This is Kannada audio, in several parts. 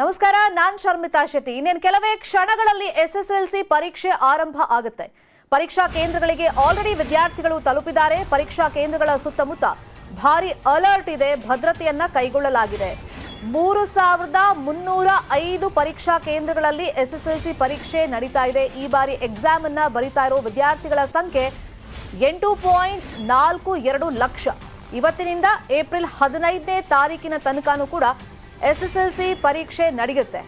ನಮಸ್ಕಾರ, ನಾನ್ ಶರ್ಮಿತಾ ಶೆಟ್ಟಿ. ಇನ್ನೇನು ಕೆಲವೇ ಕ್ಷಣಗಳಲ್ಲಿ ಎಸ್ಎಸ್ಎಲ್ಸಿ ಪರೀಕ್ಷೆ ಆರಂಭ ಆಗುತ್ತೆ. ಪರೀಕ್ಷಾ ಕೇಂದ್ರಗಳಿಗೆ ಆಲ್ರೆಡಿ ವಿದ್ಯಾರ್ಥಿಗಳು ತಲುಪಿದ್ದಾರೆ. ಪರೀಕ್ಷಾ ಕೇಂದ್ರಗಳ ಸುತ್ತಮುತ್ತ ಭಾರಿ ಅಲರ್ಟ್ ಇದೆ. ಭದ್ರತೆಯನ್ನ ಕೈಗೊಳ್ಳಲಾಗಿದೆ. ಮೂರು ಸಾವಿರದ ಮುನ್ನೂರ ಐದು ಪರೀಕ್ಷಾ ಕೇಂದ್ರಗಳಲ್ಲಿ ಎಸ್ಎಸ್ಎಲ್ಸಿ ಪರೀಕ್ಷೆ ನಡೀತಾ ಇದೆ. ಈ ಬಾರಿ ಎಕ್ಸಾಮ್ ಅನ್ನ ಬರಿತಾ ಇರೋ ವಿದ್ಯಾರ್ಥಿಗಳ ಸಂಖ್ಯೆ ಎಂಟು ಪಾಯಿಂಟ್ ನಾಲ್ಕು ಎರಡು ಲಕ್ಷ. ಇವತ್ತಿನಿಂದ ಏಪ್ರಿಲ್ ಹದಿನೈದನೇ ತಾರೀಕಿನ ತನಕನೂ ಕೂಡ ಎಸ್ಎಸ್ಎಲ್ಸಿ ಪರೀಕ್ಷೆ ನಡೆಯುತ್ತೆ.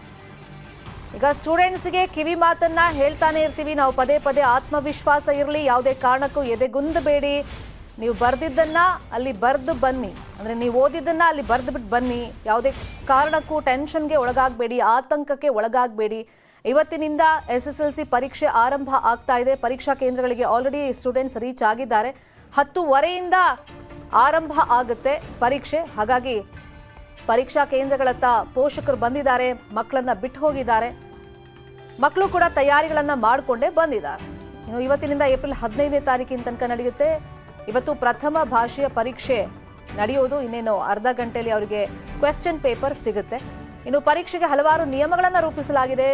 ಈಗ ಸ್ಟೂಡೆಂಟ್ಸ್ಗೆ ಕಿವಿ ಮಾತನ್ನ ಹೇಳ್ತಾನೆ ಇರ್ತೀವಿ. ನಾವು ಪದೇ ಪದೇ ಆತ್ಮವಿಶ್ವಾಸ ಇರಲಿ, ಯಾವುದೇ ಕಾರಣಕ್ಕೂ ಎದೆಗುಂದಬೇಡಿ ನೀವು ಬರ್ದಿದ್ದನ್ನ ಅಲ್ಲಿ ಬರ್ದು ಬನ್ನಿ. ಅಂದ್ರೆ ನೀವು ಓದಿದ್ದನ್ನ ಅಲ್ಲಿ ಬರ್ದು ಬಿಟ್ಟು ಬನ್ನಿ. ಯಾವುದೇ ಕಾರಣಕ್ಕೂ ಟೆನ್ಷನ್ಗೆ ಒಳಗಾಗಬೇಡಿ, ಆತಂಕಕ್ಕೆ ಒಳಗಾಗಬೇಡಿ. ಇವತ್ತಿನಿಂದ ಎಸ್ ಎಸ್ ಎಲ್ ಸಿ ಪರೀಕ್ಷೆ ಆರಂಭ ಆಗ್ತಾ ಇದೆ. ಪರೀಕ್ಷಾ ಕೇಂದ್ರಗಳಿಗೆ ಆಲ್ರೆಡಿ ಸ್ಟೂಡೆಂಟ್ಸ್ ರೀಚ್ ಆಗಿದ್ದಾರೆ. ಹತ್ತುವರೆಯಿಂದ ಆರಂಭ ಆಗುತ್ತೆ ಪರೀಕ್ಷೆ. ಹಾಗಾಗಿ ಪರೀಕ್ಷಾ ಕೇಂದ್ರಗಳತ್ತ ಪೋಷಕರು ಬಂದಿದ್ದಾರೆ, ಮಕ್ಕಳನ್ನ ಬಿಟ್ಟು ಹೋಗಿದ್ದಾರೆ. ಮಕ್ಕಳು ಕೂಡ ತಯಾರಿಗಳನ್ನ ಮಾಡಿಕೊಂಡೇ ಬಂದಿದ್ದಾರೆ. ಇನ್ನು ಇವತ್ತಿನಿಂದ ಏಪ್ರಿಲ್ ಹದಿನೈದನೇ ತಾರೀಕಿನ ತನಕ ನಡೆಯುತ್ತೆ. ಇವತ್ತು ಪ್ರಥಮ ಭಾಷೆಯ ಪರೀಕ್ಷೆ ನಡೆಯೋದು ಇನ್ನೇನು ಅರ್ಧ ಗಂಟೆಯಲ್ಲಿ ಅವರಿಗೆ ಕ್ವೆಶ್ಚನ್ ಪೇಪರ್ ಸಿಗುತ್ತೆ. ಇನ್ನು ಪರೀಕ್ಷೆಗೆ ಹಲವಾರು ನಿಯಮಗಳನ್ನು ರೂಪಿಸಲಾಗಿದೆ.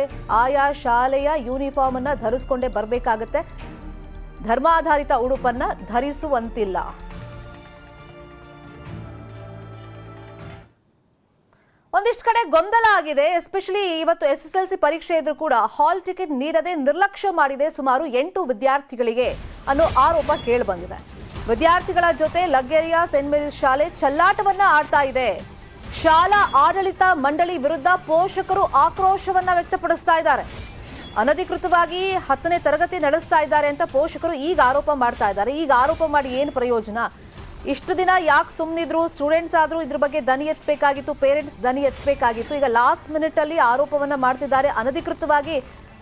ಆಯಾ ಶಾಲೆಯ ಯೂನಿಫಾರ್ಮ್ ಅನ್ನ ಧರಿಸ್ಕೊಂಡೇ ಬರಬೇಕಾಗುತ್ತೆ. ಧರ್ಮಾಧಾರಿತ ಉಡುಪನ್ನ ಧರಿಸುವಂತಿಲ್ಲ. ಒಂದಿಷ್ಟು ಕಡೆ ಗೊಂದಲ ಆಗಿದೆ. ಎಸ್ಪೆಷಲಿ ಇವತ್ತು ಎಸ್ ಎಸ್ ಎಲ್ ಸಿ ಪರೀಕ್ಷೆ ಇದ್ರೂ ಕೂಡ ಹಾಲ್ ಟಿಕೆಟ್ ನೀಡದೆ ನಿರ್ಲಕ್ಷ್ಯ ಮಾಡಿದೆ ಸುಮಾರು ಎಂಟು ವಿದ್ಯಾರ್ಥಿಗಳಿಗೆ ಅನ್ನೋ ಆರೋಪ ಕೇಳಿ ಬಂದಿದೆ. ವಿದ್ಯಾರ್ಥಿಗಳ ಜೊತೆ ಲಗ್ಗೆರಿಯಾ ಸೆಂಟ್ ಮೇರಿಸ್ ಶಾಲೆ ಚಲ್ಲಾಟವನ್ನ ಆಡ್ತಾ ಇದೆ. ಶಾಲಾ ಆಡಳಿತ ಮಂಡಳಿ ವಿರುದ್ಧ ಪೋಷಕರು ಆಕ್ರೋಶವನ್ನ ವ್ಯಕ್ತಪಡಿಸ್ತಾ ಇದ್ದಾರೆ. ಅನಧಿಕೃತವಾಗಿ ಹತ್ತನೇ ತರಗತಿ ನಡೆಸ್ತಾ ಇದ್ದಾರೆ ಅಂತ ಪೋಷಕರು ಈಗ ಆರೋಪ ಮಾಡ್ತಾ ಇದ್ದಾರೆ. ಈಗ ಆರೋಪ ಮಾಡಿ ಏನು ಪ್ರಯೋಜನ? ಇಷ್ಟು ದಿನ ಯಾಕೆ ಸುಮ್ಮನಿದ್ರು ಸ್ಟೂಡೆಂಟ್ಸ್ ಆದರೂ ಇದ್ರ ಬಗ್ಗೆ ದನಿ ಎತ್ತಬೇಕಾಗಿತ್ತು ಪೇರೆಂಟ್ಸ್ ದನಿ ಎತ್ತಬೇಕಾಗಿತ್ತು ಈಗ ಲಾಸ್ಟ್ ಮಿನಿಟಲ್ಲಿ ಆರೋಪವನ್ನು ಮಾಡ್ತಿದ್ದಾರೆ. ಅನಧಿಕೃತವಾಗಿ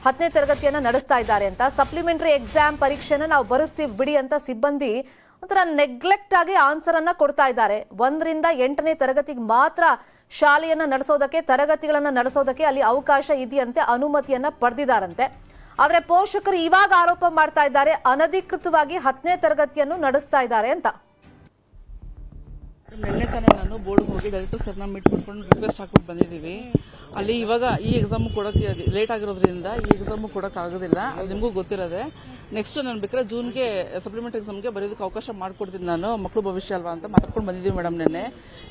ಹತ್ತನೇ ತರಗತಿಯನ್ನು ನಡೆಸ್ತಾ ಇದ್ದಾರೆ ಅಂತ. ಸಪ್ಲಿಮೆಂಟರಿ ಎಕ್ಸಾಮ್ ಪರೀಕ್ಷೆನ ನಾವು ಬರೆಸ್ತೀವಿ ಬಿಡಿ ಅಂತ ಸಿಬ್ಬಂದಿ ಒಂಥರ ನೆಗ್ಲೆಕ್ಟ್ ಆಗಿ ಆನ್ಸರ್ ಅನ್ನ ಕೊಡ್ತಾ ಇದ್ದಾರೆ. ಒಂದರಿಂದ ಎಂಟನೇ ತರಗತಿಗೆ ಮಾತ್ರ ಶಾಲೆಯನ್ನ ನಡೆಸೋದಕ್ಕೆ, ತರಗತಿಗಳನ್ನ ನಡೆಸೋದಕ್ಕೆ ಅಲ್ಲಿ ಅವಕಾಶ ಇದೆಯಂತೆ ಅನುಮತಿಯನ್ನ ಪಡೆದಿದ್ದಾರಂತೆ. ಆದರೆ ಪೋಷಕರು ಇವಾಗ ಆರೋಪ ಮಾಡ್ತಾ ಇದ್ದಾರೆ, ಅನಧಿಕೃತವಾಗಿ ಹತ್ತನೇ ತರಗತಿಯನ್ನು ನಡೆಸ್ತಾ ಇದ್ದಾರೆ ಅಂತ. ನಿನ್ನೆ ತಾನೇ ನಾನು ಬೋರ್ಡ್ಗೆ ಹೋಗಿ ಡೈರೆಕ್ಟರ್ ಸರ್ನ ಮೀಟ್ ಮಾಡ್ಕೊಂಡು ರಿಕ್ವೆಸ್ಟ್ ಹಾಕ್ಬಿಟ್ಟು ಬಂದಿದ್ದೀವಿ. ಅಲ್ಲಿ ಇವಾಗ ಈ ಎಕ್ಸಾಮ್ ಕೊಡೋಕ್ಕೆ ಲೇಟ್ ಆಗಿರೋದ್ರಿಂದ ಈ ಎಕ್ಸಾಮು ಕೊಡೋಕ್ಕಾಗೋದಿಲ್ಲ ಅದು ನಿಮಗೂ ಗೊತ್ತಿರೋದೆ. ನೆಕ್ಸ್ಟ್ ನಾನು ಬೇಕಾದ್ರೆ ಜೂನ್ಗೆ ಸಪ್ಲಿಮೆಂಟ್ ಎಕ್ಸಾಮ್ಗೆ ಬರೆಯೋದಕ್ಕೆ ಅವಕಾಶ ಮಾಡಿಕೊಡ್ತೀನಿ ನಾನು. ಮಕ್ಕಳು ಭವಿಷ್ಯ ಅಲ್ವಾ ಅಂತ ಮಾತಾಡ್ಕೊಂಡು ಬಂದಿದ್ದೀವಿ ಮೇಡಮ್ ನಿನ್ನೆ.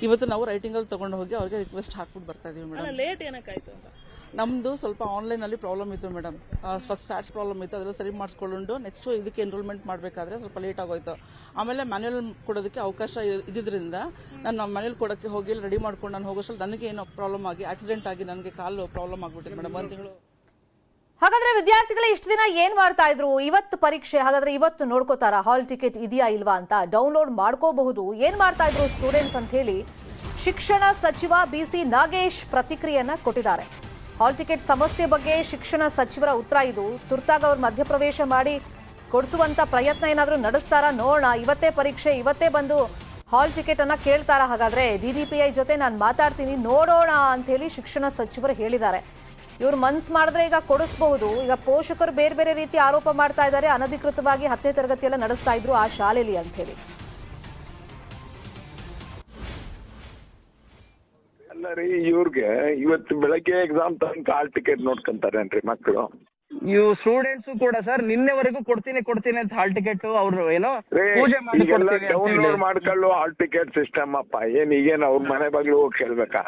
ಇವತ್ತು ನಾವು ರೈಟಿಂಗಲ್ಲಿ ತೊಗೊಂಡು ಹೋಗಿ ಅವ್ರಿಗೆ ರಿಕ್ವೆಸ್ಟ್ ಹಾಕ್ಬಿಟ್ಟು ಬರ್ತಾ ಇದ್ದೀವಿ ಮೇಡಮ್ ಲೇಟ್ ಏನಕ್ಕಾಯ್ತು ಅಂತ? ನಮ್ದು ಸ್ವಲ್ಪ ಆನ್ಲೈನ್ ಅಲ್ಲಿ ಪ್ರಾಬ್ಲಮ್ ಇತ್ತು ಮೇಡಮ್ ಫಸ್ಟ್ ಸ್ಟಾರ್ಟ್ಸ್ ಪ್ರಾಬ್ಲಮ್ ಇತ್ತು, ಅದೆಲ್ಲ ಸರಿ ಮಾಡಿಸ್ಕೊಂಡು ನೆಕ್ಸ್ಟ್ ಇದಕ್ಕೆ ಎನ್ರೋಲ್ಮೆಂಟ್ ಮಾಡಬೇಕಾದ್ರೆ ಸ್ವಲ್ಪ ಲೇಟ್ ಆಗೋಯ್ತು. ಆಮೇಲೆ ಮ್ಯಾನ್ಯಲ್ ಕೊಡೋದಕ್ಕೆ ಅವಕಾಶ ಇದ್ದಿದ್ರಿಂದ ನಾನು ಮನೇಲಿ ಕೊಡೋಕ್ಕೆ ಹೋಗಿ ರೆಡಿ ಮಾಡ್ಕೊಂಡು ನಾನು ಹೋಗೋಷ್ಟಲ್ಲಿ ನನಗೆ ಏನೋ ಪ್ರಾಬ್ಲಮ್ ಆಗಿ ಆಕ್ಸಿಡೆಂಟ್ ಆಗಿ ನನಗೆ ಕಾಲು ಪ್ರಾಬ್ಲಮ್ ಆಗ್ಬಿಟ್ಟಿದೆ ಮೇಡಮ್ ಒಂದು ತಿಂಗಳು. ಹಾಗಾದ್ರೆ ವಿದ್ಯಾರ್ಥಿಗಳು ಇಷ್ಟು ದಿನ ಏನ್ ಮಾಡ್ತಾ ಇದ್ರು? ಇವತ್ತು ಪರೀಕ್ಷೆ, ಹಾಗಾದ್ರೆ ಇವತ್ತು ನೋಡ್ಕೋತಾರ ಹಾಲ್ ಟಿಕೆಟ್ ಇದೆಯಾ ಇಲ್ವಾ ಅಂತ ಡೌನ್ಲೋಡ್ ಮಾಡ್ಕೋಬಹುದು. ಏನ್ ಮಾಡ್ತಾ ಇದ್ರು ಸ್ಟೂಡೆಂಟ್ಸ್ ಅಂತ ಹೇಳಿ ಶಿಕ್ಷಣ ಸಚಿವ ಬಿ ಸಿ ನಾಗೇಶ್ ಪ್ರತಿಕ್ರಿಯೆಯನ್ನ ಕೊಟ್ಟಿದ್ದಾರೆ. ಹಾಲ್ ಟಿಕೆಟ್ ಸಮಸ್ಯೆ ಬಗ್ಗೆ ಶಿಕ್ಷಣ ಸಚಿವರ ಉತ್ತರ ಇದು. ತುರ್ತಾಗಿ ಅವ್ರು ಮಧ್ಯಪ್ರವೇಶ ಮಾಡಿ ಕೊಡಿಸುವಂತ ಪ್ರಯತ್ನ ಏನಾದರೂ ನಡೆಸ್ತಾರಾ ನೋಡೋಣ. ಇವತ್ತೇ ಪರೀಕ್ಷೆ, ಇವತ್ತೇ ಬಂದು ಹಾಲ್ ಟಿಕೆಟ್ ಅನ್ನ ಕೇಳ್ತಾರಾ? ಹಾಗಾದ್ರೆ ಡಿಡಿಪಿಐ ಜೊತೆ ನಾನು ಮಾತಾಡ್ತೀನಿ, ನೋಡೋಣ ಅಂತ ಹೇಳಿ ಶಿಕ್ಷಣ ಸಚಿವರು ಹೇಳಿದ್ದಾರೆ. ಇವ್ರು ಮನ್ಸ್ ಮಾಡಿದ್ರೆ ಈಗ ಕೊಡಿಸಬಹುದು. ಈಗ ಪೋಷಕರು ಬೇರೆ ಬೇರೆ ರೀತಿ ಆರೋಪ ಮಾಡ್ತಾ ಇದ್ದಾರೆ. ಅನಧಿಕೃತವಾಗಿ ಹತ್ತನೇ ತರಗತಿಯೆಲ್ಲ ನಡೆಸ್ತಾ ಇದ್ರು ಆ ಶಾಲೆಯಲ್ಲಿ ಅಂತ ಹೇಳಿ ರೀ ಇವ್ರಿಗೆ ಇವತ್ತು ಬೆಳಗ್ಗೆ ಎಕ್ಸಾಮ್ ತನಕ ಹಾಲ್ ಟಿಕೆಟ್ ನೋಡ್ಕೊಂತಾರೇನ್ರಿ ಮಕ್ಕಳು ಇವು ಸ್ಟೂಡೆಂಟ್ಸ್ ಕೂಡ ಸರ್ ನಿನ್ನೆವರೆಗೂ ಕೊಡ್ತೀನಿ ಕೊಡ್ತೀನಿ ಅಂತ ಹಾಲ್ ಟಿಕೆಟ್ ಅವ್ರು ಏನೋ ಪೂಜೆ ಮಾಡಿ ಈಗೆಲ್ಲ ಕೊಡ್ತೀವಿ ಅಂತ ಡೌನ್ಲೋಡ್ ಹೇಳಿ. ಮಾಡ್ಕೊಳ್ಳು ಹಾಲ್ ಟಿಕೆಟ್ ಸಿಸ್ಟಮ್ ಅಪ್ಪ ಏನ್ ಈಗೇನು ಅವ್ರ ಮನೆ ಬಾಗ್ಲು ಹೋಗಿ ಕೇಳ್ಬೇಕಾ?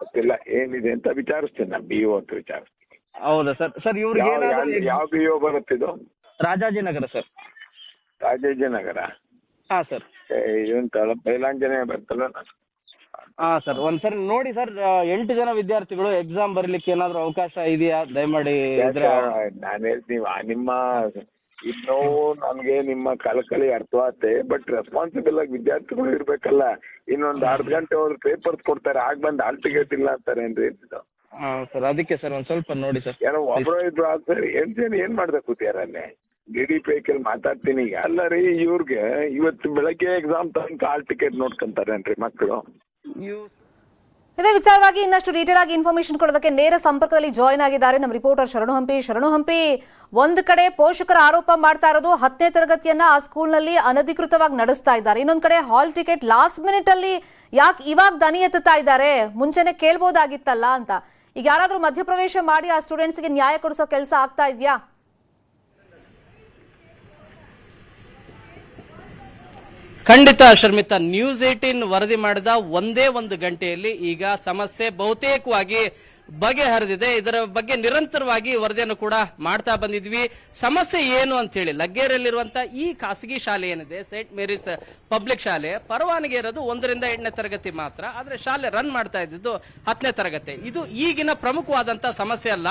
ಗೊತ್ತಿಲ್ಲ ಏನಿದೆ ಅಂತ ವಿಚಾರಿಸ್ತೀನಿ ನಾನು ಬಿ ಅಂತ ವಿಚಾರಿಸ್ತೀನಿ. ಹೌದಾ ಸರ್ ಸರ್ ಇವ್ರಿಗೆ ಯಾವ ಏನಾದ್ರು ಯಾವ- ಯಾವ ಬಿ ಓ ಬರುತ್ತಿದು ರಾಜಾಜಿನಗರ ಸರ್ ರಾಜಾಜಿನಗರ? ಹಾ ಸರ್ ಇವನ್ ತಳ ಬರ್ತಲ್ಲ ಬರ್ತಲ್ಲ. ಹಾ ಸರ್ ಒಂದ್ಸರಿ ನೋಡಿ ಸರ್ ಎಂಟು ಜನ ವಿದ್ಯಾರ್ಥಿಗಳು ಎಕ್ಸಾಮ್ ಬರೀಲಿಕ್ಕೆ ಏನಾದ್ರು ಅವಕಾಶ ಇದೆಯಾ? ದಯಮಾಡಿ ಇದ್ರೆ ನಾನು ಹೇಳ್ತೀನಿ ಆ ನಿಮ್ಮ ಇನ್ನೂ ನನ್ಗೆ ನಿಮ್ಮ ಕಳಕಳಿ ಅರ್ಥವಾಗುತ್ತೆ ಬಟ್ ರೆಸ್ಪಾನ್ಸಿಬಲ್ ಆಗಿ ವಿದ್ಯಾರ್ಥಿಗಳು ಇರ್ಬೇಕಲ್ಲ. ಇನ್ನೊಂದು ಅರ್ಧ ಗಂಟೆ ಹೋದ್ರೆ ಪೇಪರ್ಸ್ ಕೊಡ್ತಾರೆ ಆಗ ಬಂದು ಹಾಲ್ ಟಿಕೆಟ್ ಇಲ್ಲ ಅಂತಾರೇನ್ರಿ ಹೇಳ್ತಿದ್ದು ಹಾ ಸರ್ ಅದಕ್ಕೆ ಸರ್ ಒಂದ್ ಸ್ವಲ್ಪ ನೋಡಿ ಸರ್. ಏನೋ ಒಬ್ರು ಇದ್ರು ಆಗ್ತಾರೆ ಏನ್ ಜನ ಏನ್ ಮಾಡ್ದೆ ಕೂತಿಯಾರಲ್ಲೇ? ಡಿ ಡಿ ಪಿ ಮಾತಾಡ್ತೀನಿ. ಅಲ್ಲ ರೀ ಇವ್ರಿಗೆ ಇವತ್ತು ಬೆಳಗ್ಗೆ ಎಕ್ಸಾಮ್ ತನಕ ಹಾಲ್ ಟಿಕೆಟ್ ನೋಡ್ಕೊಂತಾರೇನ್ರಿ ಮಕ್ಕಳು ಇದೇ ವಿಚಾರವಾಗಿ ಇನ್ನಷ್ಟು ಡೀಟೇಲ್ ಆಗಿ ಇನ್ಫಾರ್ಮೇಶನ್ ಕೊಡೋದಕ್ಕೆ ನೇರ ಸಂಪರ್ಕದಲ್ಲಿ ಜಾಯ್ನ್ ಆಗಿದ್ದಾರೆ ನಮ್ಮ ರಿಪೋರ್ಟರ್ ಶರಣು ಹಂಪಿ. ಶರಣು ಹಂಪಿ, ಒಂದು ಕಡೆ ಪೋಷಕರ ಆರೋಪ ಮಾಡ್ತಾ ಇರೋದು ಹತ್ತನೇ ತರಗತಿಯನ್ನ ಆ ಸ್ಕೂಲ್ನಲ್ಲಿ ಅನಧಿಕೃತವಾಗಿ ನಡೆಸ್ತಾ ಇದ್ದಾರೆ. ಇನ್ನೊಂದು ಕಡೆ ಹಾಲ್ ಟಿಕೆಟ್ ಲಾಸ್ಟ್ ಮಿನಿಟ್ ಅಲ್ಲಿ ಯಾಕೆ ಇವಾಗ ದನಿ ಎತ್ತುತ್ತಾ ಇದ್ದಾರೆ? ಮುಂಚೆನೆ ಕೇಳ್ಬೋದಾಗಿತ್ತಲ್ಲ ಅಂತ. ಈಗ ಯಾರಾದರೂ ಮಧ್ಯಪ್ರವೇಶ ಮಾಡಿ ಆ ಸ್ಟೂಡೆಂಟ್ಸ್ಗೆ ನ್ಯಾಯ ಕೊಡಿಸೋ ಕೆಲಸ ಆಗ್ತಾ ಇದೆಯಾ? ಖಂಡಿತ ಶರ್ಮಿತಾ ನ್ಯೂಸ್ ಏಟೀನ್ ವರದಿ ಮಾಡಿದ ಒಂದೇ ಒಂದು ಗಂಟೆಯಲ್ಲಿ ಈಗ ಸಮಸ್ಯೆ ಬಹುತೇಕವಾಗಿ ಬಗೆಹರಿದಿದೆ. ಇದರ ಬಗ್ಗೆ ನಿರಂತರವಾಗಿ ವರದಿಯನ್ನು ಕೂಡ ಮಾಡ್ತಾ ಬಂದಿದ್ವಿ. ಸಮಸ್ಯೆ ಏನು ಅಂತ ಹೇಳಿ ಲಗ್ಗೇರಲ್ಲಿರುವಂತಹ ಈ ಖಾಸಗಿ ಶಾಲೆ ಏನಿದೆ ಸೇಂಟ್ ಮೇರಿಸ್ ಪಬ್ಲಿಕ್ ಶಾಲೆ, ಪರವಾನಗಿ ಇರೋದು ಒಂದರಿಂದ ಎಂಟನೇ ತರಗತಿ ಮಾತ್ರ, ಆದ್ರೆ ಶಾಲೆ ರನ್ ಮಾಡ್ತಾ ಇದ್ದಿದ್ದು ಹತ್ತನೇ ತರಗತಿ. ಇದು ಈಗಿನ ಪ್ರಮುಖವಾದಂತಹ ಸಮಸ್ಯೆ ಅಲ್ಲ.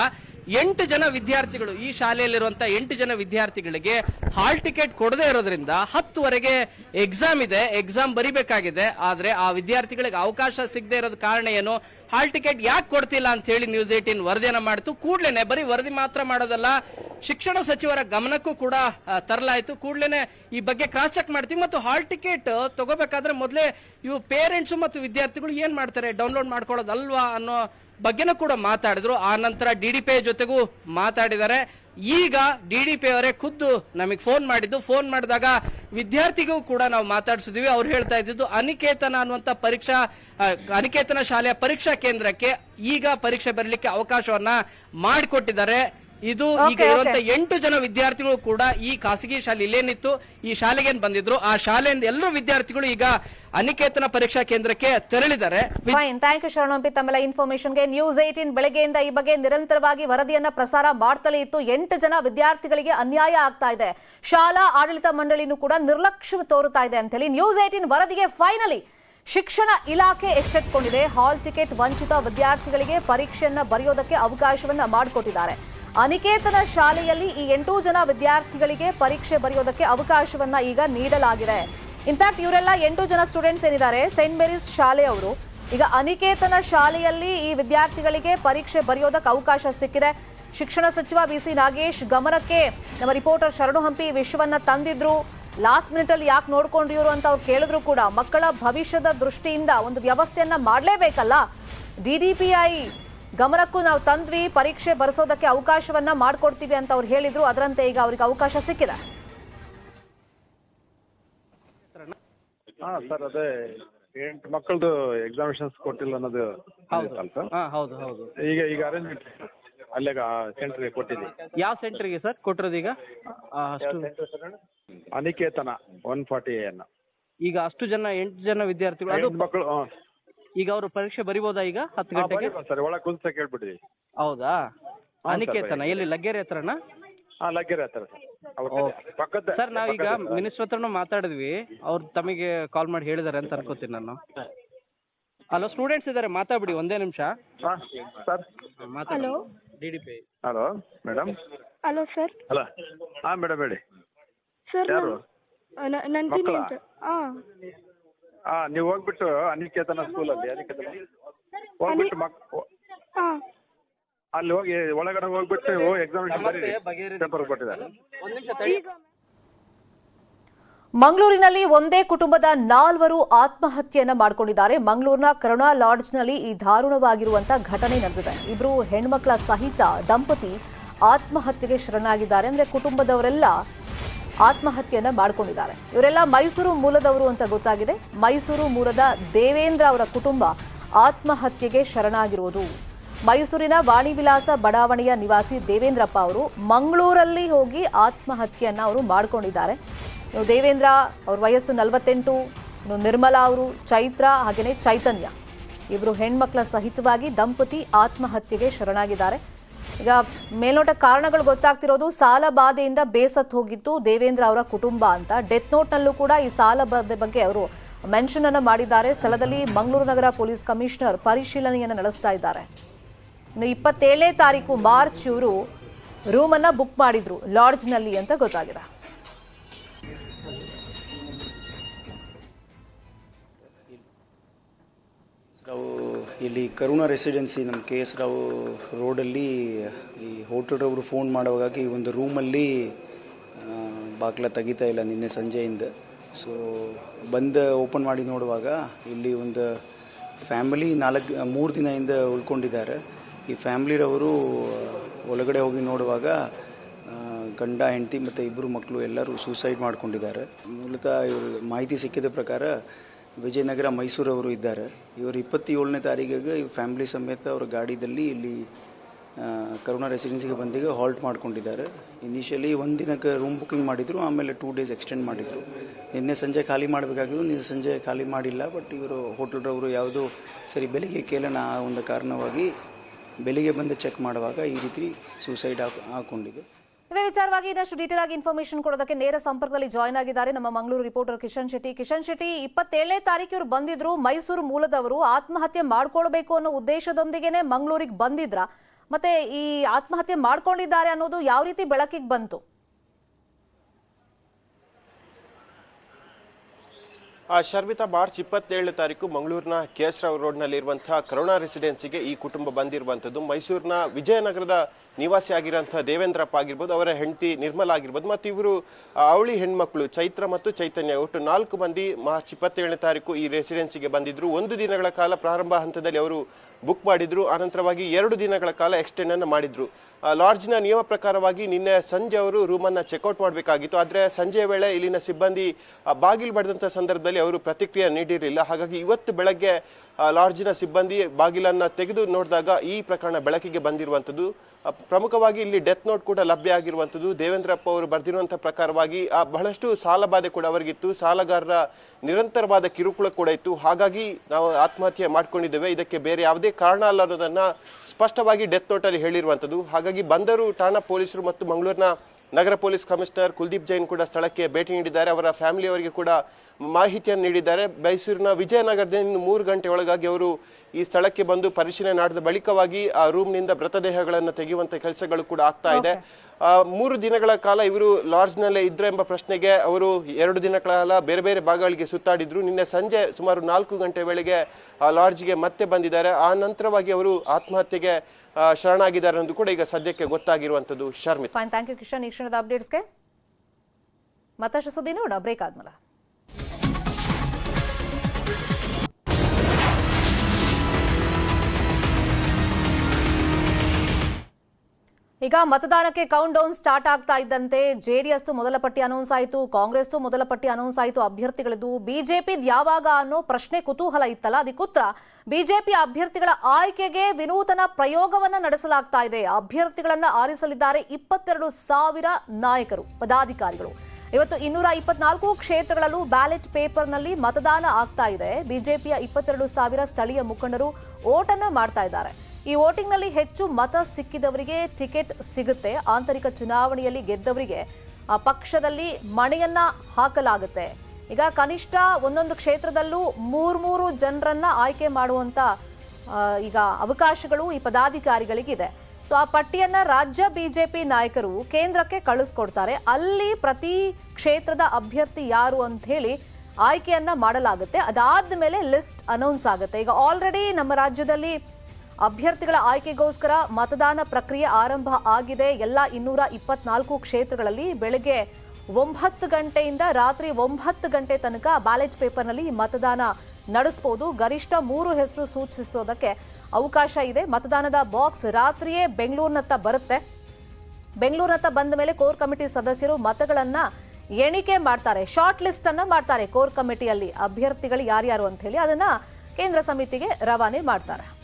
ಎಂಟು ಜನ ವಿದ್ಯಾರ್ಥಿಗಳು ಈ ಶಾಲೆಯಲ್ಲಿರುವಂತಹ ಎಂಟು ಜನ ವಿದ್ಯಾರ್ಥಿಗಳಿಗೆ ಹಾಲ್ ಟಿಕೆಟ್ ಕೊಡದೇ ಇರೋದ್ರಿಂದ ಹತ್ತುವರೆಗೆ ಎಕ್ಸಾಮ್ ಇದೆ ಎಕ್ಸಾಮ್ ಬರಿಬೇಕಾಗಿದೆ. ಆದ್ರೆ ಆ ವಿದ್ಯಾರ್ಥಿಗಳಿಗೆ ಅವಕಾಶ ಸಿಗದೆ ಇರೋದ್ ಕಾರಣ ಏನು? ಹಾಲ್ ಟಿಕೆಟ್ ಯಾಕೆ ಕೊಡ್ತಿಲ್ಲ ಅಂತ ಹೇಳಿ ನ್ಯೂಸ್ ಏಟೀನ್ ವರದಿಯನ್ನ ಮಾಡಿತು. ಕೂಡ್ಲೇನೆ, ಬರೀ ವರದಿ ಮಾತ್ರ ಮಾಡೋದಲ್ಲ, ಶಿಕ್ಷಣ ಸಚಿವರ ಗಮನಕ್ಕೂ ಕೂಡ ತರಲಾಯಿತು. ಕೂಡ್ಲೇನೆ ಈ ಬಗ್ಗೆ ಕ್ರಾಸ್ ಚೆಕ್ ಮಾಡ್ತೀವಿ. ಮತ್ತು ಹಾಲ್ ಟಿಕೆಟ್ ತಗೋಬೇಕಾದ್ರೆ ಮೊದಲೇ ಇವು ಪೇರೆಂಟ್ಸ್ ಮತ್ತು ವಿದ್ಯಾರ್ಥಿಗಳು ಏನ್ ಮಾಡ್ತಾರೆ? ಡೌನ್ಲೋಡ್ ಮಾಡ್ಕೊಳ್ಳೋದಲ್ವಾ ಅನ್ನೋ ಬಗ್ಗೆನೂ ಕೂಡ ಮಾತಾಡಿದ್ರು. ಆ ನಂತರ ಡಿ ಜೊತೆಗೂ ಮಾತಾಡಿದ್ದಾರೆ. ಈಗ ಡಿ ಅವರೇ ಖುದ್ದು ನಮಗೆ ಫೋನ್ ಮಾಡಿದ್ದು. ಫೋನ್ ಮಾಡಿದಾಗ ವಿದ್ಯಾರ್ಥಿಗೂ ಕೂಡ ನಾವು ಮಾತಾಡಿಸಿದ್ವಿ. ಅವ್ರು ಹೇಳ್ತಾ ಇದ್ದಿದ್ದು, ಅನಿಕೇತನ ಅನ್ನುವಂತ ಪರೀಕ್ಷಾ ಅನಿಕೇತನ ಶಾಲೆಯ ಪರೀಕ್ಷಾ ಕೇಂದ್ರಕ್ಕೆ ಈಗ ಪರೀಕ್ಷೆ ಬರಲಿಕ್ಕೆ ಅವಕಾಶವನ್ನ ಮಾಡಿಕೊಟ್ಟಿದ್ದಾರೆ. ಇದು ಈಗ ಇರುವಂತ. ಎಂಟು ಜನ ವಿದ್ಯಾರ್ಥಿಗಳು ಕೂಡ ಈ ಖಾಸಗಿ ಶಾಲೆ ಇಲ್ಲೇನಿತ್ತು ಈ ಶಾಲೆಗೆ ಬಂದಿದ್ರು. ಆ ಶಾಲೆಯಿಂದ ಎಲ್ಲರೂ ವಿದ್ಯಾರ್ಥಿಗಳು ಈಗ ಅನಿಕೇತನ ಪರೀಕ್ಷಾ ಕೇಂದ್ರಕ್ಕೆ ತೆರಳಿದ್ದಾರೆ. ಫೈನ್ ಥ್ಯಾಂಕ್ ಯು ಶರಣಂಪಿ ತಮ್ಮೆಲ್ಲ ಇನ್ಫಾರ್ಮೇಶನ್ಗೆ ನ್ಯೂಸ್ ಏಟೀನ್ ಬೆಳಗ್ಗೆಯಿಂದ ಈ ಬಗ್ಗೆ ನಿರಂತರವಾಗಿ ವರದಿಯನ್ನ ಪ್ರಸಾರ ಮಾಡ್ತಲೇ ಇತ್ತು. ಎಂಟು ಜನ ವಿದ್ಯಾರ್ಥಿಗಳಿಗೆ ಅನ್ಯಾಯ ಆಗ್ತಾ ಇದೆ. ಶಾಲಾ ಆಡಳಿತ ಮಂಡಳಿನೂ ಕೂಡ ನಿರ್ಲಕ್ಷ್ಯ ತೋರುತ್ತಾ ಇದೆ ಅಂತ ಹೇಳಿ ನ್ಯೂಸ್ ಏಟೀನ್ ವರದಿಗೆ ಫೈನಲಿ ಶಿಕ್ಷಣ ಇಲಾಖೆ ಎಚ್ಚೆತ್ತುಕೊಂಡಿದೆ ಹಾಲ್ ಟಿಕೆಟ್ ವಂಚಿತ ವಿದ್ಯಾರ್ಥಿಗಳಿಗೆ ಪರೀಕ್ಷೆಯನ್ನ ಬರೆಯೋದಕ್ಕೆ ಅವಕಾಶವನ್ನ ಮಾಡಿಕೊಟ್ಟಿದ್ದಾರೆ. ಅನಿಕೇತನ ಶಾಲೆಯಲ್ಲಿ ಈ ಎಂಟು ಜನ ವಿದ್ಯಾರ್ಥಿಗಳಿಗೆ ಪರೀಕ್ಷೆ ಬರೆಯೋದಕ್ಕೆ ಅವಕಾಶವನ್ನ ಈಗ ನೀಡಲಾಗಿದೆ. ಇನ್ಫ್ಯಾಕ್ಟ್ ಇವರೆಲ್ಲ ಎಂಟು ಜನ ಸ್ಟೂಡೆಂಟ್ಸ್ ಏನಿದ್ದಾರೆ ಸೈಂಟ್ ಮೇರಿಸ್ ಶಾಲೆಯವರು. ಈಗ ಅನಿಕೇತನ ಶಾಲೆಯಲ್ಲಿ ಈ ವಿದ್ಯಾರ್ಥಿಗಳಿಗೆ ಪರೀಕ್ಷೆ ಬರೆಯೋದಕ್ಕೆ ಅವಕಾಶ ಸಿಕ್ಕಿದೆ. ಶಿಕ್ಷಣ ಸಚಿವ ಬಿಸಿ ನಾಗೇಶ್ ಗಮನಕ್ಕೆ ನಮ್ಮ ರಿಪೋರ್ಟರ್ ಶರಣು ಹಂಪಿ ವಿಷಯವನ್ನ ತಂದಿದ್ರು. ಲಾಸ್ಟ್ ಮಿನಿಟ್ ಅಲ್ಲಿ ಯಾಕೆ ನೋಡ್ಕೊಂಡ್ರಿ ಅಂತ ಅವ್ರು ಕೇಳಿದ್ರು ಕೂಡ ಮಕ್ಕಳ ಭವಿಷ್ಯದ ದೃಷ್ಟಿಯಿಂದ ಒಂದು ವ್ಯವಸ್ಥೆಯನ್ನ ಮಾಡಲೇಬೇಕಲ್ಲ? ಡಿಡಿಪಿಐ ಗಮನಕ್ಕೂ ನಾವು ತಂದ್ವಿ ಪರೀಕ್ಷೆ ಬರೆಸೋದಕ್ಕೆ ಅವಕಾಶವನ್ನ ಮಾಡಿಕೊಡ್ತೀವಿ ಅಂತ ಅವ್ರು ಹೇಳಿದ್ರು. ಅದರಂತೆ ಈಗ ಅವ್ರಿಗೆ ಅವಕಾಶ ಸಿಕ್ಕಿದೆ. ಹಾ ಸರ್ ಅದೇ ಎಂಟು ಮಕ್ಕಳದು ಎಕ್ಸಾಮಿನೇಷನ್ಸ್ ಕೊಟ್ಟಿಲ್ಲ ಅನ್ನೋದು ಹೌದು. ಹೌದು ಈಗ ಈಗ ಅರೇಂಜ್ಮೆಂಟ್ ಅಲ್ಲೇ ಸೆಂಟ್ರಿಗೆ ಕೊಟ್ಟಿದ್ದೀವಿ. ಯಾವ ಸೆಂಟ್ರಿಗೆ ಸರ್ ಕೊಟ್ಟಿರೋದು ಈಗ? ಅನಿಕೇತನ ಒನ್ ಫಾರ್ಟಿ ಅನ್ನ. ಈಗ ಅಷ್ಟು ಜನ ಎಂಟು ಜನ ವಿದ್ಯಾರ್ಥಿಗಳು ಮಕ್ಕಳು ಈಗ ಅವರು ಪರೀಕ್ಷೆ ಬರಿಬೋದಾ ಈಗ ಹತ್ತು ಗಂಟೆಗೆ? ಸರ್ ಒಳಗೆ ಕುಂತ ಕೇಳ್ಬಿಟ್ಟಿದ್ದೀವಿ ಹೌದಾ? ಅನಿಕೇತನ ಎಲ್ಲಿ ಲಗ್ಗೆರೆ ಹತ್ರನಾ? ಆ ಲಗ್ಗೆರೆ ಹತ್ರ ಸರ್. ಅವ್ರ ಪಕ್ಕದ ಸರ್ ನಾವೀಗ ಮಿನಿಸ್ಟರ್ ಹತ್ರನೂ ಮಾತಾಡಿದ್ವಿ. ಅವ್ರು ತಮಗೆ ಕಾಲ್ ಮಾಡಿ ಹೇಳಿದಾರೆ ಅಂತ ಅನ್ಕೋತೀನಿ ನಾನು. ಹಲೋ ಸ್ಟೂಡೆಂಟ್ಸ್ ಇದ್ದಾರೆ ಮಾತಾಡ್ಬಿಡಿ ಒಂದೇ ನಿಮಿಷ. ಸರ್. ಮಾತಾಡೋ. D D P hello madam hello sir hello ಹಾ ಮೇಡಮ್ ಹೇಳಿ. ಸರ್ ಯಾರು? ನಂದಿನಿ? ಅಂತ ಹಾಂ. ಹಾಂ ನೀವು ಹೋಗ್ಬಿಟ್ಟು ಅನಿಕೇತನ ಸ್ಕೂಲಲ್ಲಿ ಅನಿಕೇತನ. ಹೋಗ್ಬಿಟ್ಟು ಮಕ್ ಹಾಂ ಅಲ್ಲಿ ಹೋಗಿ ಒಳಗಡೆ ಹೋಗ್ಬಿಟ್ಟು ಎಕ್ಸಾಮಿನೇಷನ್ ಬರೀ ಪೇಪರ್ ಕೊಟ್ಟಿದ್ದಾರೆ. ಒಂದು ನಿಮಿಷ ತಡಿ. ಮಂಗಳೂರಿನಲ್ಲಿ ಒಂದೇ ಕುಟುಂಬದ ನಾಲ್ವರು ಆತ್ಮಹತ್ಯೆಯನ್ನ ಮಾಡಿಕೊಂಡಿದ್ದಾರೆ. ಮಂಗಳೂರಿನ ಕರುಣಾ ಲಾಡ್ಜ್ನಲ್ಲಿ ಈ ದಾರುಣವಾಗಿರುವಂತಹ ಘಟನೆ ನಡೆದಿದೆ. ಇಬ್ರು ಹೆಣ್ಮಕ್ಳ ಸಹಿತ ದಂಪತಿ ಆತ್ಮಹತ್ಯೆಗೆ ಶರಣಾಗಿದ್ದಾರೆ. ಅಂದ್ರೆ ಕುಟುಂಬದವರೆಲ್ಲ ಆತ್ಮಹತ್ಯೆಯನ್ನ ಮಾಡಿಕೊಂಡಿದ್ದಾರೆ. ಇವರೆಲ್ಲ ಮೈಸೂರು ಮೂಲದವರು ಅಂತ ಗೊತ್ತಾಗಿದೆ. ಮೈಸೂರು ಮೂಲದ ದೇವೇಂದ್ರ ಅವರ ಕುಟುಂಬ ಆತ್ಮಹತ್ಯೆಗೆ ಶರಣಾಗಿರುವುದು ಮೈಸೂರಿನ ವಾಣಿ ವಿಲಾಸ ಬಡಾವಣೆಯ ನಿವಾಸಿ ದೇವೇಂದ್ರಪ್ಪ ಅವರು ಮಂಗಳೂರಲ್ಲಿ ಹೋಗಿ ಆತ್ಮಹತ್ಯೆಯನ್ನ ಅವರು ಮಾಡಿಕೊಂಡಿದ್ದಾರೆ. ದೇವೇಂದ್ರ ಅವ್ರ ವಯಸ್ಸು ನಲವತ್ತೆಂಟು ನಿರ್ಮಲಾ ಅವರು, ಚೈತ್ರ ಹಾಗೆಯೇ ಚೈತನ್ಯ. ಇಬ್ಬರು ಹೆಣ್ಮಕ್ಳ ಸಹಿತವಾಗಿ ದಂಪತಿ ಆತ್ಮಹತ್ಯೆಗೆ ಶರಣಾಗಿದ್ದಾರೆ. ಈಗ ಮೇಲ್ನೋಟ ಕಾರಣಗಳು ಗೊತ್ತಾಗ್ತಿರೋದು ಸಾಲ ಬಾಧೆಯಿಂದ ಬೇಸತ್ತು ಹೋಗಿತ್ತು ದೇವೇಂದ್ರ ಅವರ ಕುಟುಂಬ ಅಂತ. ಡೆತ್ ನೋಟ್ನಲ್ಲೂ ಕೂಡ ಈ ಸಾಲ ಬಾಧೆ ಬಗ್ಗೆ ಅವರು ಮೆನ್ಷನ್ ಅನ್ನು ಮಾಡಿದ್ದಾರೆ. ಸ್ಥಳದಲ್ಲಿ ಮಂಗಳೂರು ನಗರ ಪೊಲೀಸ್ ಕಮಿಷನರ್ ಪರಿಶೀಲನೆಯನ್ನು ನಡೆಸ್ತಾ ಇದ್ದಾರೆ. ಇನ್ನು ಇಪ್ಪತ್ತೇಳನೇ ತಾರೀಕು ಮಾರ್ಚ್ ಇವರು ರೂಮನ್ನು ಬುಕ್ ಮಾಡಿದ್ರು ಲಾಡ್ಜ್ನಲ್ಲಿ ಅಂತ ಗೊತ್ತಾಗಿದೆ. ಇಲ್ಲಿ ಕರುಣಾ ರೆಸಿಡೆನ್ಸಿ ನಮ್ಮ ಕೆ ಎಸ್ ರಾವ್ ರೋಡಲ್ಲಿ ಈ ಹೋಟೆಲ್ರವರು ಫೋನ್ ಮಾಡುವಾಗ ಈ ಒಂದು ರೂಮಲ್ಲಿ ಬಾಗಿಲ ತೆಗಿತಾ ಇಲ್ಲ ನಿನ್ನೆ ಸಂಜೆಯಿಂದ. ಸೊ ಬಂದು ಓಪನ್ ಮಾಡಿ ನೋಡುವಾಗ ಇಲ್ಲಿ ಒಂದು ಫ್ಯಾಮಿಲಿ ನಾಲ್ಕು, ಮೂರು ದಿನದಿಂದ ಉಳ್ಕೊಂಡಿದ್ದಾರೆ. ಈ ಫ್ಯಾಮ್ಲಿರವರು ಒಳಗಡೆ ಹೋಗಿ ನೋಡುವಾಗ ಗಂಡ, ಹೆಂಡತಿ ಮತ್ತು ಇಬ್ಬರು ಮಕ್ಕಳು ಎಲ್ಲರೂ ಸೂಸೈಡ್ ಮಾಡ್ಕೊಂಡಿದ್ದಾರೆ. ಮೂಲತಃ ಇವರು ಮಾಹಿತಿ ಸಿಕ್ಕಿದ ಪ್ರಕಾರ ವಿಜಯನಗರ ಮೈಸೂರವರು ಇದ್ದಾರೆ. ಇವರು ಇಪ್ಪತ್ತೇಳನೇ ತಾರೀಕಿಗೆ ಫ್ಯಾಮಿಲಿ ಸಮೇತ ಅವರ ಗಾಡಿದಲ್ಲಿ ಇಲ್ಲಿ ಕರೋನಾ ರೆಸಿಡೆನ್ಸಿಗೆ ಬಂದಿಗೆ ಹಾಲ್ಟ್ ಮಾಡ್ಕೊಂಡಿದ್ದಾರೆ. ಇನಿಷಿಯಲಿ ಒಂದು ದಿನಕ್ಕೆ ರೂಮ್ ಬುಕಿಂಗ್ ಮಾಡಿದರು, ಆಮೇಲೆ ಟೂ ಡೇಸ್ ಎಕ್ಸ್ಟೆಂಡ್ ಮಾಡಿದರು. ನಿನ್ನೆ ಸಂಜೆ ಖಾಲಿ ಮಾಡಬೇಕಾಗಿದ್ದು, ನಿನ್ನೆ ಸಂಜೆ ಖಾಲಿ ಮಾಡಿಲ್ಲ ಬಟ್ ಇವರು ಹೋಟೆಲ್ರವರು ಯಾವುದೋ ಸರಿ ಬೆಳಿಗ್ಗೆ ಕೇಳೋಣ ಆ ಒಂದು ಕಾರಣವಾಗಿ ಬೆಳಿಗ್ಗೆ ಬಂದು ಚೆಕ್ ಮಾಡುವಾಗ ಈ ರೀತಿ ಸೂಸೈಡ್ ಹಾಕ್ ಹಾಕ್ಕೊಂಡಿದೆ ಇದೇ ವಿಚಾರವಾಗಿ ಇನ್ನಷ್ಟು ಡೀಟೇಲ್ ಆಗಿ ಇನ್ಫಾರ್ಮೇಶನ್ ಕೊಡೋದಕ್ಕೆ ನೇರ ಸಂಪರ್ಕದಲ್ಲಿ ಜಾಯ್ನ್ ಆಗಿದ್ದಾರೆ ನಮ್ಮ ಮಂಗಳೂರು ರಿಪೋರ್ಟರ್ ಕಿಶನ್ ಶೆಟ್ಟಿ. ಕಿಶನ್ ಶೆಟ್ಟಿ, ಇಪ್ಪತ್ತೇಳನೇ ತಾರೀಕು ಇವರು ಬಂದಿದ್ರು, ಮೈಸೂರು ಮೂಲದವರು, ಆತ್ಮಹತ್ಯೆ ಮಾಡ್ಕೊಳ್ಬೇಕು ಅನ್ನೋ ಉದ್ದೇಶದೊಂದಿಗೆನೆ ಮಂಗಳೂರಿಗೆ ಬಂದಿದ್ರ. ಮತ್ತೆ ಈ ಆತ್ಮಹತ್ಯೆ ಮಾಡ್ಕೊಂಡಿದ್ದಾರೆ ಅನ್ನೋದು ಯಾವ ರೀತಿ ಬೆಳಕಿಗೆ ಬಂತು? ಆ, ಶರ್ಮಿತಾ, ಮಾರ್ಚ್ ಇಪ್ಪತ್ತೇಳನೇ ತಾರೀಕು ಮಂಗಳೂರಿನ ಕೆ ಎಸ್ ರಾವ್ ರೋಡ್ನಲ್ಲಿರುವಂತಹ ಕರುಣಾ ರೆಸಿಡೆನ್ಸಿಗೆ ಈ ಕುಟುಂಬ ಬಂದಿರುವಂಥದ್ದು. ಮೈಸೂರಿನ ವಿಜಯನಗರದ ನಿವಾಸಿ ಆಗಿರೋಂಥ ದೇವೇಂದ್ರಪ್ಪ ಆಗಿರ್ಬೋದು, ಅವರ ಹೆಂಡತಿ ನಿರ್ಮಲ ಆಗಿರ್ಬೋದು, ಮತ್ತು ಇವರು ಅವಳಿ ಹೆಣ್ಮಕ್ಳು ಚೈತ್ರ ಮತ್ತು ಚೈತನ್ಯ. ಒಟ್ಟು ನಾಲ್ಕು ಮಂದಿ ಮಾರ್ಚ್ ಇಪ್ಪತ್ತೇಳನೇ ತಾರೀಕು ಈ ರೆಸಿಡೆನ್ಸಿಗೆ ಬಂದಿದ್ರು. ಒಂದು ದಿನಗಳ ಕಾಲ ಪ್ರಾರಂಭ ಹಂತದಲ್ಲಿ ಅವರು ಬುಕ್ ಮಾಡಿದ್ರು. ಆನಂತರವಾಗಿ ಎರಡು ದಿನಗಳ ಕಾಲ ಎಕ್ಸ್ಟೆಂಡ್ ಅನ್ನು ಮಾಡಿದ್ರು. ಲಾಡ್ಜ್ನ ನಿಯಮ ಪ್ರಕಾರವಾಗಿ ನಿನ್ನೆ ಸಂಜೆ ಅವರು ರೂಮನ್ನು ಚೆಕ್ಔಟ್ ಮಾಡಬೇಕಾಗಿತ್ತು. ಆದರೆ ಸಂಜೆ ವೇಳೆ ಇಲ್ಲಿನ ಸಿಬ್ಬಂದಿ ಬಾಗಿಲು ಬಡಿದಂಥ ಸಂದರ್ಭದಲ್ಲಿ ಅವರು ಪ್ರತಿಕ್ರಿಯೆ ನೀಡಿರಲಿಲ್ಲ. ಹಾಗಾಗಿ ಇವತ್ತು ಬೆಳಗ್ಗೆ ಲಾಡ್ಜಿನ ಸಿಬ್ಬಂದಿ ಬಾಗಿಲನ್ನು ತೆಗೆದು ನೋಡಿದಾಗ ಈ ಪ್ರಕರಣ ಬೆಳಕಿಗೆ ಬಂದಿರುವಂಥದ್ದು. ಪ್ರಮುಖವಾಗಿ ಇಲ್ಲಿ ಡೆತ್ ನೋಟ್ ಕೂಡ ಲಭ್ಯ ಆಗಿರುವಂಥದ್ದು. ದೇವೇಂದ್ರಪ್ಪ ಅವರು ಬರೆದಿರುವಂಥ ಪ್ರಕಾರವಾಗಿ ಆ, ಬಹಳಷ್ಟು ಸಾಲಬಾಧೆ ಕೂಡ ಅವರಿಗಿತ್ತು. ಸಾಲಗಾರರ ನಿರಂತರವಾದ ಕಿರುಕುಳ ಕೂಡ ಇತ್ತು. ಹಾಗಾಗಿ ನಾವು ಆತ್ಮಹತ್ಯೆ ಮಾಡಿಕೊಂಡಿದ್ದೇವೆ. ಇದಕ್ಕೆ ಬೇರೆ ಯಾವುದೇ ಕಾರಣ ಅಲ್ಲ ಅನ್ನೋದನ್ನ ಸ್ಪಷ್ಟವಾಗಿ ಡೆತ್ ನೋಟಲ್ಲಿ ಹೇಳಿರುವಂಥದ್ದು. ಹಾಗಾಗಿ ಬಂದರು ಠಾಣಾ ಪೊಲೀಸರು ಮತ್ತು ಮಂಗಳೂರಿನ ನಗರ ಪೊಲೀಸ್ ಕಮಿಷನರ್ ಕುಲ್ದೀಪ್ ಜೈನ್ ಕೂಡ ಸ್ಥಳಕ್ಕೆ ಭೇಟಿ ನೀಡಿದ್ದಾರೆ. ಅವರ ಫ್ಯಾಮಿಲಿಯವರಿಗೆ ಕೂಡ ಮಾಹಿತಿಯನ್ನು ನೀಡಿದ್ದಾರೆ. ಮೈಸೂರಿನ ವಿಜಯನಗರದಿಂದ ಮೂರು ಗಂಟೆ ಒಳಗಾಗಿ ಅವರು ಈ ಸ್ಥಳಕ್ಕೆ ಬಂದು ಪರಿಶೀಲನೆ ಮಾಡಿದ ಬಳಿಕವಾಗಿ ಆ ರೂಮ್ನಿಂದ ಮೃತದೇಹಗಳನ್ನು ತೆಗೆಯುವಂಥ ಕೆಲಸಗಳು ಕೂಡ ಆಗ್ತಾ ಇದೆ. ಮೂರು ದಿನಗಳ ಕಾಲ ಇವರು ಲಾಡ್ಜ್ನಲ್ಲೇ ಇದ್ರೆ ಎಂಬ ಪ್ರಶ್ನೆಗೆ ಅವರು ಎರಡು ದಿನಗಳ ಕಾಲ ಬೇರೆ ಬೇರೆ ಭಾಗಗಳಿಗೆ ಸುತ್ತಾಡಿದ್ರು. ನಿನ್ನೆ ಸಂಜೆ ಸುಮಾರು ನಾಲ್ಕು ಗಂಟೆ ವೇಳೆಗೆ ಆ ಲಾಡ್ಜ್ಗೆ ಮತ್ತೆ ಬಂದಿದ್ದಾರೆ. ಆ ನಂತರವಾಗಿ ಅವರು ಆತ್ಮಹತ್ಯೆಗೆ ಶರಣಾಗಿದ್ದಾರೆ ಅನ್ನೋದು ಕೂಡ ಈಗ ಸದ್ಯಕ್ಕೆ ಗೊತ್ತಾಗಿರುವಂತದ್ದು Sharmith. Fine thank you Kishan ಈ ಕ್ಷಣದ ಅಪ್ಡೇಟ್ಸ್ಗೆ ಮತ್ತಷ್ಟು ಸುದ್ದಿ ನೋಡ ಬ್ರೇಕ್ ಆದ್ಮೇಲೆ. ಈಗ ಮತದಾನಕ್ಕೆ ಕೌಂಟ್ ಡೌನ್ ಸ್ಟಾರ್ಟ್ ಆಗ್ತಾ ಇದ್ದಂತೆ ಜೆಡಿಎಸ್ ಮೊದಲ ಪಟ್ಟಿ ಅನೌನ್ಸ್ ಆಯಿತು, ಕಾಂಗ್ರೆಸ್ ಮೊದಲ ಪಟ್ಟಿ ಅನೌನ್ಸ್ ಆಯಿತು, ಅಭ್ಯರ್ಥಿಗಳದ್ದು ಬಿಜೆಪಿ ಯಾವಾಗ ಅನ್ನೋ ಪ್ರಶ್ನೆ ಕುತೂಹಲ ಇತ್ತಲ್ಲ ಅದಕ್ಕುತ್ತರ ಬಿಜೆಪಿ ಅಭ್ಯರ್ಥಿಗಳ ಆಯ್ಕೆಗೆ ವಿನೂತನ ಪ್ರಯೋಗವನ್ನ ನಡೆಸಲಾಗ್ತಾ ಇದೆ. ಅಭ್ಯರ್ಥಿಗಳನ್ನ ಆರಿಸಲಿದ್ದಾರೆ ಇಪ್ಪತ್ತೆರಡು ಸಾವಿರ ನಾಯಕರು, ಪದಾಧಿಕಾರಿಗಳು. ಇವತ್ತು ಇನ್ನೂರ ಇಪ್ಪತ್ನಾಲ್ಕು ಕ್ಷೇತ್ರಗಳಲ್ಲೂ ಬ್ಯಾಲೆಟ್ ಪೇಪರ್ನಲ್ಲಿ ಮತದಾನ ಆಗ್ತಾ ಇದೆ. ಬಿಜೆಪಿಯ ಇಪ್ಪತ್ತೆರಡು ಸಾವಿರ ಸ್ಥಳೀಯ ಮುಖಂಡರು ಓಟನ್ನ ಮಾಡ್ತಾ ಇದ್ದಾರೆ. ಈ ವೋಟಿಂಗ್ನಲ್ಲಿ ಹೆಚ್ಚು ಮತ ಸಿಕ್ಕಿದವರಿಗೆ ಟಿಕೆಟ್ ಸಿಗುತ್ತೆ. ಆಂತರಿಕ ಚುನಾವಣೆಯಲ್ಲಿ ಗೆದ್ದವರಿಗೆ, ಆ, ಪಕ್ಷದಲ್ಲಿ ಮಣೆಯನ್ನ ಹಾಕಲಾಗುತ್ತೆ. ಈಗ ಕನಿಷ್ಠ ಒಂದೊಂದು ಕ್ಷೇತ್ರದಲ್ಲೂ ಮೂರ್ಮೂರು ಜನರನ್ನ ಆಯ್ಕೆ ಮಾಡುವಂತ ಈಗ ಅವಕಾಶಗಳು ಈ ಪದಾಧಿಕಾರಿಗಳಿಗಿದೆ. ಸೊ, ಆ ಪಟ್ಟಿಯನ್ನ ರಾಜ್ಯ ಬಿಜೆಪಿ ನಾಯಕರು ಕೇಂದ್ರಕ್ಕೆ ಕಳಿಸ್ಕೊಡ್ತಾರೆ. ಅಲ್ಲಿ ಪ್ರತಿ ಕ್ಷೇತ್ರದ ಅಭ್ಯರ್ಥಿ ಯಾರು ಅಂತ ಹೇಳಿ ಆಯ್ಕೆಯನ್ನ ಮಾಡಲಾಗುತ್ತೆ. ಅದಾದ ಮೇಲೆ ಲಿಸ್ಟ್ ಅನೌನ್ಸ್ ಆಗುತ್ತೆ. ಈಗ ಆಲ್ರೆಡಿ ನಮ್ಮ ರಾಜ್ಯದಲ್ಲಿ ಅಭ್ಯರ್ಥಿಗಳ ಆಯ್ಕೆಗೋಸ್ಕರ ಮತದಾನ ಪ್ರಕ್ರಿಯೆ ಆರಂಭ ಆಗಿದೆ. ಎಲ್ಲ ಇನ್ನೂರ ಇಪ್ಪತ್ನಾಲ್ಕು ಕ್ಷೇತ್ರಗಳಲ್ಲಿ ಬೆಳಗ್ಗೆ ಒಂಬತ್ತು ಗಂಟೆಯಿಂದ ರಾತ್ರಿ ಒಂಬತ್ತು ಗಂಟೆ ತನಕ ಬ್ಯಾಲೆಟ್ ಪೇಪರ್ನಲ್ಲಿ ಮತದಾನ ನಡೆಸಬಹುದು ಗರಿಷ್ಠ ಮೂರು ಹೆಸರು ಸೂಚಿಸೋದಕ್ಕೆ ಅವಕಾಶ ಇದೆ. ಮತದಾನದ ಬಾಕ್ಸ್ ರಾತ್ರಿಯೇ ಬೆಂಗಳೂರಿನತ್ತ ಬರುತ್ತೆ. ಬೆಂಗಳೂರಿನತ್ತ ಬಂದ ಮೇಲೆ ಕೋರ್ ಕಮಿಟಿ ಸದಸ್ಯರು ಮತಗಳನ್ನ ಎಣಿಕೆ ಮಾಡ್ತಾರೆ. ಶಾರ್ಟ್ ಲಿಸ್ಟ್ ಅನ್ನ ಮಾಡ್ತಾರೆ ಕೋರ್ ಕಮಿಟಿಯಲ್ಲಿ. ಅಭ್ಯರ್ಥಿಗಳು ಯಾರ್ಯಾರು ಅಂತ ಹೇಳಿ ಅದನ್ನ ಕೇಂದ್ರ ಸಮಿತಿಗೆ ರವಾನೆ ಮಾಡ್ತಾರೆ.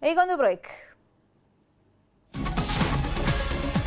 Aí quando o break.